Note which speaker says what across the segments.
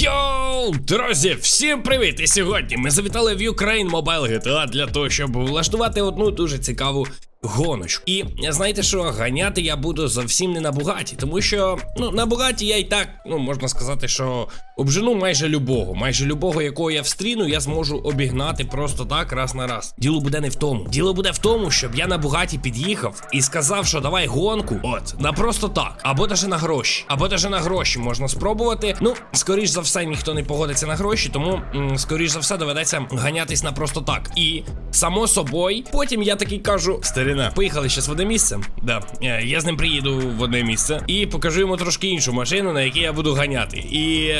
Speaker 1: Йоу, друзі, всім привіт! І сьогодні ми завітали в Ukraine Mobile GTA для того, щоб влаштувати одну дуже цікаву гоночку. І знаєте що, ганяти я буду зовсім не на Бугаті, тому що ну на Бугаті я і так, ну можна сказати, що обжену майже любого, майже любого, якого я встріну, я зможу обігнати просто так раз на раз. Діло буде не в тому. Діло буде в тому, щоб я на Бугаті під'їхав і сказав, що давай гонку, от на просто так, або даже на гроші, або даже на гроші можна спробувати. Ну, скоріш за все, ніхто не погодиться на гроші, тому м, скоріш за все доведеться ганятись на просто так. І само собою, потім я такий кажу: старина, поїхали ще в одне місце. Да, е, я з ним приїду в одне місце і покажу йому трошки іншу машину, на якій я буду ганяти. І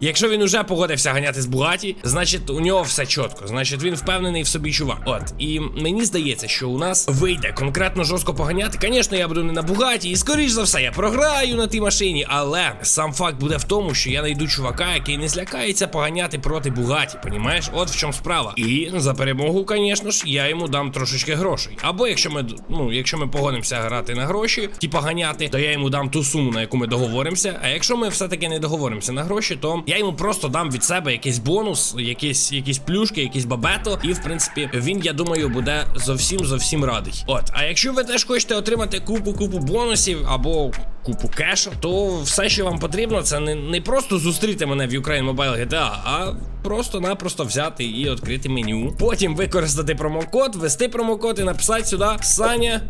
Speaker 1: якщо він уже погодився ганяти з Бугаті, значить у нього все чітко. Значить, він впевнений в собі чувак. От і мені здається, що у нас вийде конкретно жорстко поганяти. Звісно, я буду не на Бугаті, і скоріш за все я програю на тій машині, але сам факт буде в тому, що я знайду чувака, який не злякається поганяти проти Бугаті. Понімаєш? От в чому справа. І за перемогу, звісно ж, я йому дам трошечки грошей. Або якщо ми ну, якщо ми погодимося грати на гроші, типа ганяти, то я йому дам ту суму, на яку ми договоримося. А якщо ми все-таки не договоримося на гроші, то я йому просто дам від себе якийсь бонус, якісь якісь плюшки, якісь бабето. І в принципі він, я думаю, буде зовсім зовсім радий. От, а якщо ви теж хочете отримати купу купу бонусів або купу кеша, то все, що вам потрібно, це не, не просто зустріти мене в Ukraine Mobile GTA, а просто-напросто взяти і відкрити меню. Потім використати промокод, ввести промокод і написати сюди Саня.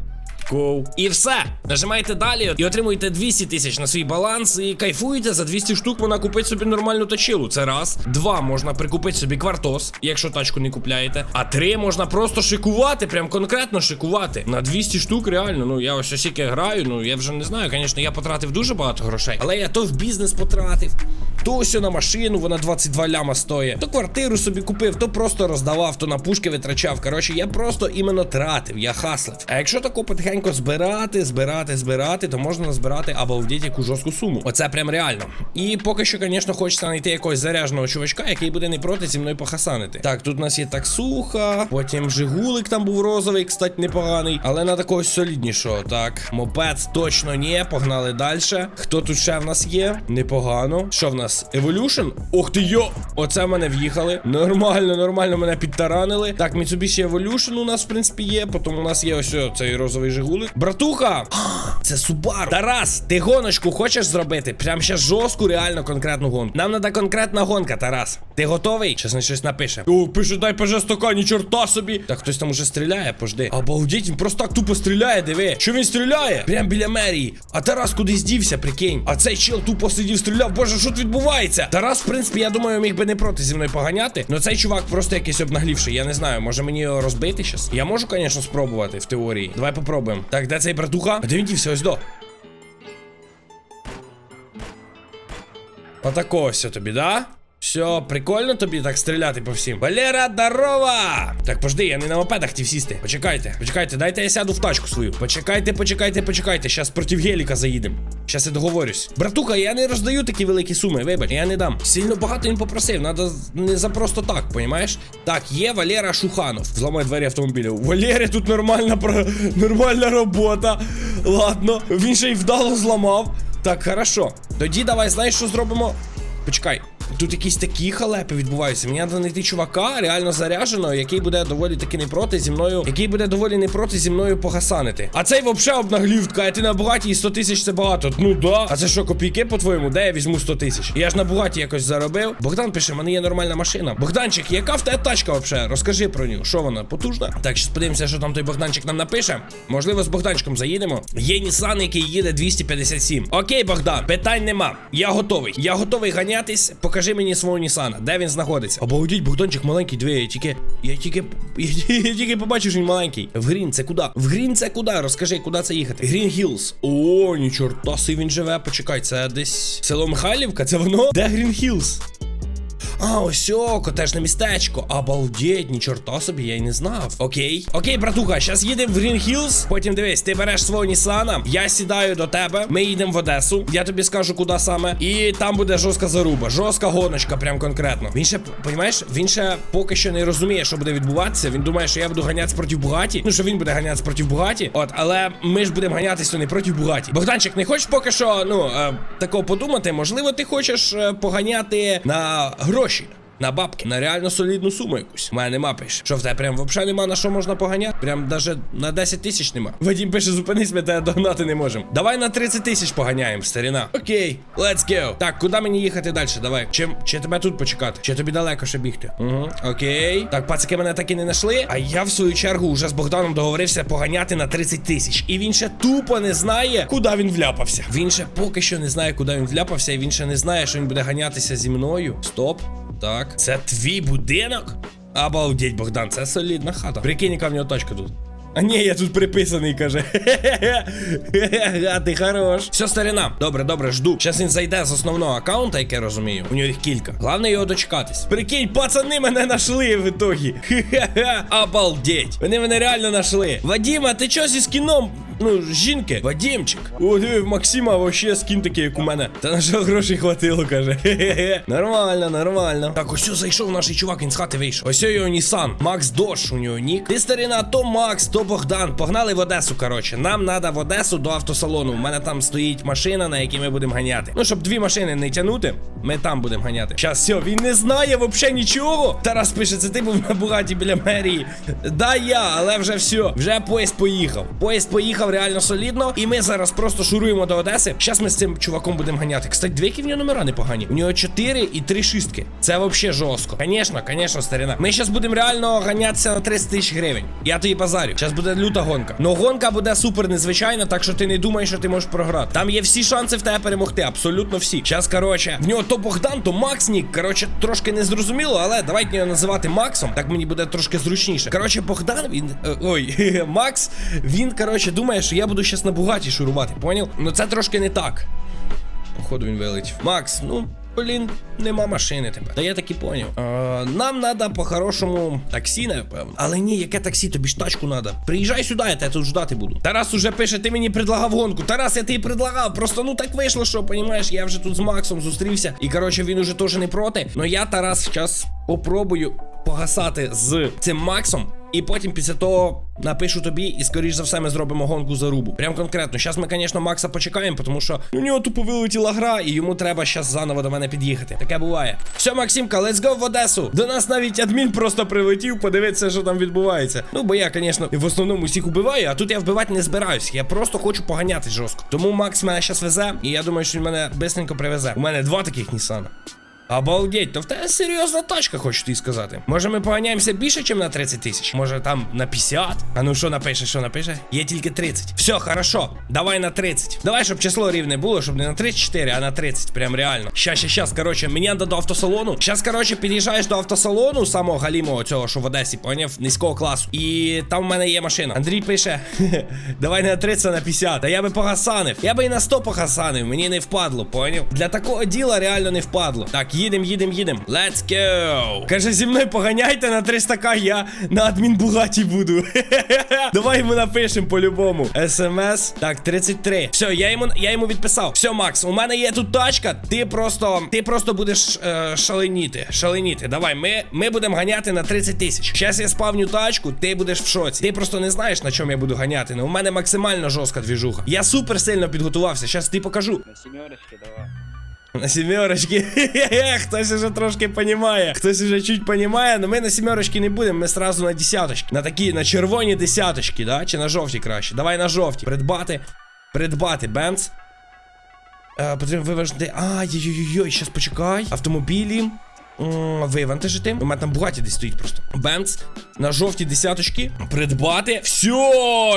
Speaker 1: Гоу. І все. Нажимаєте далі і отримуєте 200 тисяч на свій баланс і кайфуєте. За 200 штук можна купити собі нормальну точилу. Це раз. Два можна прикупити собі квартос, якщо тачку не купляєте. А три можна просто шикувати, прям конкретно шикувати. На 200 штук реально. Ну я ось осіки граю. Ну я вже не знаю. Звісно, я потратив дуже багато грошей. Але я то в бізнес потратив, то ось на машину, вона 22 ляма стоїть. То квартиру собі купив, то просто роздавав, то на пушки витрачав. Коротше, я просто іменно тратив, я хаслив. А якщо тако потихеньку збирати, збирати, збирати, то можна збирати або яку жорстку суму. Оце прям реально. І поки що, звісно, хочеться знайти якогось заряженого чувачка, який буде не проти зі мною похасанити. Так, тут у нас є таксуха, потім Жигулик там був розовий, кстати, непоганий. Але на такогось соліднішого. Так, мопед точно ні. Погнали далі. Хто тут ще в нас є? Непогано. Що в нас? Evolution? Ох ти йо! Оце в мене в'їхали. Нормально, нормально мене підтаранили. Так, Mitsubishi Evolution у нас, в принципі, є. Потім у нас є ось цей розовий Жигулик. Братуха! Це Subaru. Тарас, ти гоночку хочеш зробити? Прям ще жорстку, реально конкретну гонку. Нам треба конкретна гонка, Тарас. Ти готовий? Щас не щось напише. О, пише, дай поже стока, ні чорта собі. Так хтось там уже стріляє, пожди. Обалдіть, він просто так тупо стріляє, диви. Що він стріляє? Прям біля мерії. А Тарас кудись дівся, прикинь. А цей чел тупо сидів, стріляв. Боже, що тут відбувається? Тарас, в принципі, я думаю, міг би не проти зі мною поганяти. Но цей чувак просто якийсь обнаглівший. Я не знаю, може мені його розбити щас? Я можу, звісно, спробувати в теорії. Давай попробуємо. Так, де цей братуха? А де він дівся? Ось до. Отако все тобі, да? Все, прикольно тобі так стріляти по всім. Валера, здорова! Так, пожди, я не на мопедах хотів сісти. Почекайте, почекайте, дайте я сяду в тачку свою. Почекайте, почекайте, почекайте. Щас проти геліка заїдемо. Щас я договорюсь. Братуха, я не роздаю такі великі суми, вибач, я не дам. Сильно багато він попросив, надо не за просто так, понімаєш? Так, є Валера Шуханов. Взламай двері автомобіля. У Валери тут нормальна про... нормальна робота. Ладно, він ще й вдало зламав. Так, хорошо. Тоді давай, знаєш, що зробимо? Почекай. Тут якісь такі халепи відбуваються. Мені треба знайти чувака, реально заряженого, який буде доволі таки не проти зі мною, який буде доволі не проти зі мною погасанити. А цей вообще обнаглів, каже, ти на багаті і 100 тисяч це багато. Ну да. А це що, копійки, по-твоєму? Де я візьму 100 тисяч? Я ж на багаті якось заробив. Богдан пише, в мене є нормальна машина. Богданчик, яка в тебе тачка взагалі? Розкажи про нього. Що вона? Потужна? Так, щас подивимося, що там той Богданчик нам напише. Можливо, з Богданчиком заїдемо. Є Нісан, який їде 257. Окей, Богдан, питань нема. Я готовий. Я готовий ганятись. Покажи мені свого Нісана. Де він знаходиться? Обалдіть, Богданчик маленький, дві. Я тільки. Я тільки. Я, тільки побачив, що він маленький. В Грін, це куди? В Грін це куди? Розкажи, куди це їхати? Грін Хілс. О, ні чорта, си він живе. Почекай, це десь село Михайлівка, це воно? Де Грін Хілз? А, ось о, котежне містечко. Обалдеть, ні чорта собі, я й не знав. Окей. Окей, братуха, зараз їдемо в Green Hills. Потім дивись, ти береш свого Нісана, я сідаю до тебе, ми їдемо в Одесу. Я тобі скажу, куди саме. І там буде жорстка заруба, жорстка гоночка, прям конкретно. Він ще, понімаєш, він ще поки що не розуміє, що буде відбуватися. Він думає, що я буду ганятися проти Бугаті. Ну, що він буде ганятися проти Бугаті. От, але ми ж будемо ганятися не проти Бугаті. Богданчик, не хочеш поки що, ну, е, такого подумати? Можливо, ти хочеш е, поганяти на гроші. На бабки, на реально солідну суму якусь. У мене нема пише. Що в тебе прям взагалі нема на що можна поганяти? Прям даже на 10 тисяч нема. Вадім пише, зупинись, ми тебе догнати не можемо. Давай на 30 тисяч поганяємо, старіна. Окей, let's go. Так, куди мені їхати далі? Давай. Чи, чи тебе тут почекати? Чи тобі далеко ще бігти? Угу. Окей. Так, пацики мене так і не знайшли. А я в свою чергу вже з Богданом договорився поганяти на 30 тисяч. І він ще тупо не знає, куди він вляпався. Він ще поки що не знає, куди він вляпався, і він ще не знає, що він буде ганятися зі мною. Стоп. Так, це твій будинок? Обалдеть, Богдан, це солідна хата. Прикинь, яка в нього точка тут. А ні, я тут приписаний, каже. А ти хорош. Все, старина. Добре, добре, жду. Зараз він зайде з основного аккаунта, як я розумію. У нього їх кілька. Головне його дочекатись. Прикинь, пацани мене нашли в ітогі. Обалдеть. Вони мене реально нашли. Вадіма, ти чого зі скіном? Ну, жінки, Вадімчик. О, диви, Максима вообще скін такий, як у мене. Та на що грошей хватило, каже. Нормально, нормально. Так, ось зайшов наш чувак, він з хати вийшов. Ось його Нісан. Макс Дош, у нього нік. Ти старина, то Макс, то Богдан. Погнали в Одесу, коротше. Нам треба в Одесу до автосалону. У мене там стоїть машина, на якій ми будемо ганяти. Ну, щоб дві машини не тягнути, ми там будемо ганяти. Щас, все, він не знає взагалі нічого. Тарас пише, це ти був на Бугаті біля мерії. Да, я, але вже все. Вже поїзд поїхав. Поїзд поїхав реально солідно. І ми зараз просто шуруємо до Одеси. Зараз ми з цим чуваком будемо ганяти. Кстати, дві в нього номера непогані. У нього 4 і 3 шістки. Це взагалі жорстко. Звісно, звісно, старина. Ми зараз будемо реально ганятися на 30 тисяч гривень. Я тобі базарю. Зараз буде люта гонка. Но гонка буде супер незвичайна, так що ти не думаєш, що ти можеш програти. Там є всі шанси в тебе перемогти. Абсолютно всі. Зараз, коротше, в нього то Богдан, то Макс Нік. Коротше, трошки незрозуміло, але давайте його називати Максом. Так мені буде трошки зручніше. Коротше, Богдан, він. е, Ой, Макс, він, коротше, думає, що я буду щас на бугаті шурувати, поняв? Ну це трошки не так. Походу він вилетів. Макс, ну. Блін, нема машини тебе. Та я так і поняв. Е, нам треба по-хорошому таксі, напевно. Але ні, яке таксі, тобі ж тачку треба. Приїжджай сюди, я тебе тут ждати буду. Тарас уже пише, ти мені предлагав гонку. Тарас, я тобі предлагав. Просто ну так вийшло, що понімаєш, я вже тут з Максом зустрівся. І коротше, він уже теж не проти. Но я Тарас зараз попробую погасати з цим Максом. І потім після того напишу тобі, і скоріш за все ми зробимо гонку за рубу. Прям конкретно. Зараз ми, звісно, Макса почекаємо, тому що у нього тупо вилетіла гра, і йому треба зараз заново до мене під'їхати. Таке буває. Все, Максимка, let's go в Одесу. До нас навіть адмін просто прилетів, подивитися, що там відбувається. Ну, бо я, звісно, в основному всіх убиваю, а тут я вбивати не збираюсь. Я просто хочу поганяти жорстко. Тому Макс мене зараз везе, і я думаю, що він мене бистренько привезе. У мене два таких Нісана. Обалдеть, то в тебе серйозна тачка, хочу тобі сказати. Може ми поганяємося більше, ніж на 30 тисяч? Може там на 50? А ну що напише, що напише? Є тільки 30. Все, хорошо. Давай на 30. Давай, щоб число рівне було, щоб не на 34, а на 30. Прям реально. Щас, щас, щас, короче, мені треба до автосалону. Щас, короче, під'їжджаєш до автосалону, самого галімого цього, що в Одесі, поняв, низького класу. І там в мене є машина. Андрій пише: давай не на 30, а на 50. Та я би погасанив. Я би і на 100 погасанив. Мені не впадло, поняв? Для такого діла реально не впадло. Так, їдем, їдем, їдем. Let's go. Каже, зі мною поганяйте на 300к, я на адмін Бугаті буду. Давай йому напишемо по-любому. СМС. Так, 33. Все, я йому я йому відписав. Все, Макс, у мене є тут тачка. Ти просто ти просто будеш е, шаленіти. Шаленіти. Давай, ми ми будемо ганяти на 30 тисяч. Зараз я спавню тачку, ти будеш в шоці. Ти просто не знаєш, на чому я буду ганяти. Ну, у мене максимально жорстка двіжуха. Я супер сильно підготувався. Зараз ти покажу.
Speaker 2: На семерочке давай.
Speaker 1: На сімерочки. Хтось уже трошки понімає. Хтось уже чуть понімає, але ми на сімерочки не будемо, ми сразу на десяточки. На такі, на червоні десяточки, да? Чи на жовті краще? Давай на жовті. Придбати. Придбати, Бенц. Е, потрібно виважити. А, йой-йой-йой, зараз почекай. Автомобілі. Вивантажити. У мене там Бугаті десь стоїть просто. Бенц. На жовті десяточки. Придбати. Все,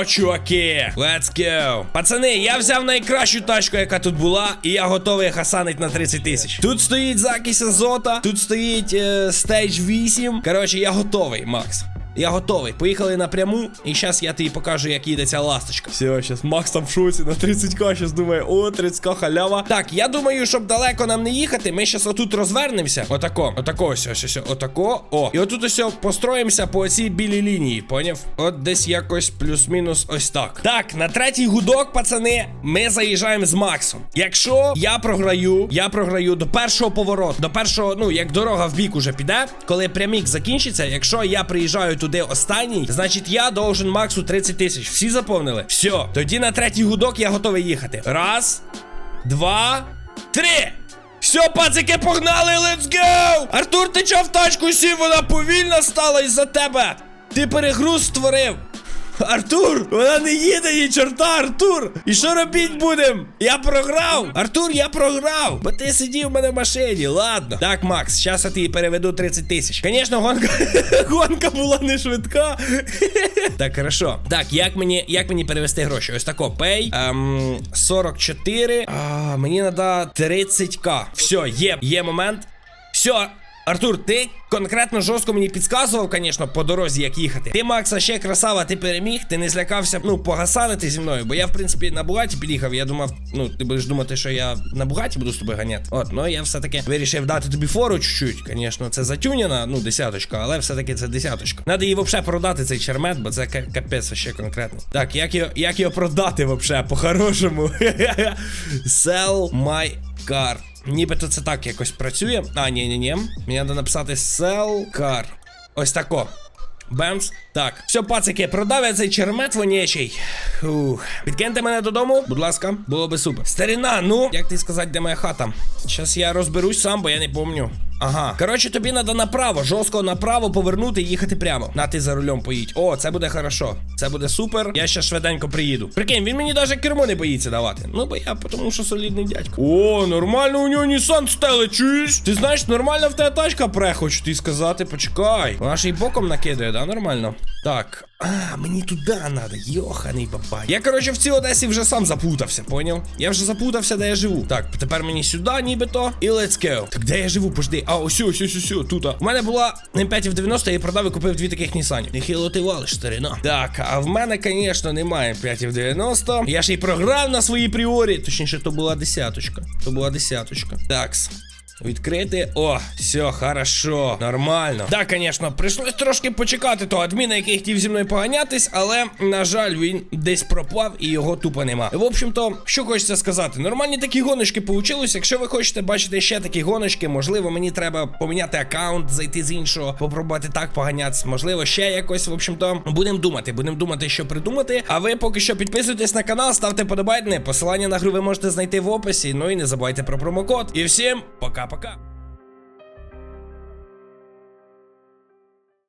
Speaker 1: чуваки. Let's go. Пацани, я взяв найкращу тачку, яка тут була, і я готовий хасанить на 30 тисяч. Тут стоїть закись азота, тут стоїть е, стейдж 8. Коротше, я готовий, Макс. Я готовий. Поїхали напряму, і зараз я тобі покажу, як їде ця ласточка. Все, зараз Макс там в шоці на 30к, зараз думає, о, 30к халява. Так, я думаю, щоб далеко нам не їхати, ми зараз отут розвернемося. Отако, отако, ось, ось, ось, отако. О, і отут ось построїмося по цій білій лінії, поняв? От десь якось плюс-мінус ось так. Так, на третій гудок, пацани, ми заїжджаємо з Максом. Якщо я програю, я програю до першого повороту, до першого, ну, як дорога в бік уже піде, коли прямік закінчиться, якщо я приїжджаю туди останній, значить я должен Максу 30 тисяч. Всі заповнили? Все, тоді на третій гудок я готовий їхати. Раз, два, три. Все, пацики, погнали, let's go! Артур, ти чого в тачку сів? Вона повільно стала із-за тебе. Ти перегруз створив. Артур, вона не їде ні чорта, Артур! І що робіть будем? Я програв! Артур, я програв! Бо ти сидів в мене в машині, ладно. Так, Макс, зараз я тобі переведу 30 тисяч. Звісно, гонка, гонка була не швидка. так, хорошо. Так, як мені, як мені перевести гроші? Ось тако, пей. Ем, 44. А, мені треба 30к. Все, є, є момент. Все, Артур, ти конкретно жорстко мені підказував, звісно, по дорозі, як їхати. Ти, Макса, ще красава, ти переміг, ти не злякався, ну, погасанити зі мною, бо я, в принципі, на Бугаті під'їхав. Я думав, ну, ти будеш думати, що я на Бугаті буду з тобою ганяти. От, ну я все-таки вирішив дати тобі фору чуть-чуть. Звісно, це затюняна, ну, десяточка, але все-таки це десяточка. Надо її взагалі продати, цей чермет, бо це ка- капець ще конкретно. Так, як його, як його продати взагалі, по-хорошому? Sell my car. Нібито це так якось працює. А, ні, ні, ні. Мені треба написати sell car. Ось тако. Бемс. Так. Все, пацики, продав я цей чермет вонячий. Ух. Підкиньте мене додому, будь ласка, було би супер. Старина, ну, як ти сказати, де моя хата? Зараз я розберусь сам, бо я не помню. Ага. Коротше, тобі треба направо, жорстко направо повернути і їхати прямо. На ти за рулем поїдь. О, це буде хорошо. Це буде супер. Я ще швиденько приїду. Прикинь, він мені навіть кермо не боїться давати. Ну, бо я тому що солідний дядько. О, нормально у нього Nissan стеле, чуєш? Ти знаєш, нормально в тебе тачка пре, хочу ти сказати, почекай. Вона ж і боком накидає, да, нормально. Так. А, мені туди треба, йоханий бабай. Я, коротше, в цій Одесі вже сам запутався, поняв? Я вже запутався, де я живу. Так, тепер мені сюди, нібито. І let's go. Так де я живу? Пожди. А, ось, ось, ось, ось, тут. У мене була М5 в 90, я продав і купив дві таких Нісанів. Нехило ти валиш, старина. Так, а в мене, звісно, немає М5 в 90. Я ж і програв на своїй пріорі. Точніше, то була десяточка. То була десяточка. Такс. Відкрити. О, все, хорошо, нормально. Так, звісно, прийшлось трошки почекати того адміна, який хотів зі мною поганятись, але, на жаль, він десь пропав і його тупо нема. В общем-то, що хочеться сказати, нормальні такі гоночки получилось. Якщо ви хочете бачити ще такі гоночки, можливо, мені треба поміняти аккаунт, зайти з іншого, попробувати так поганятись. Можливо, ще якось. В общем-то, будемо думати, будемо думати, що придумати. А ви поки що підписуйтесь на канал, ставте подобайне. Посилання на гру ви можете знайти в описі. Ну і не забувайте про промокод. І всім пока-пока.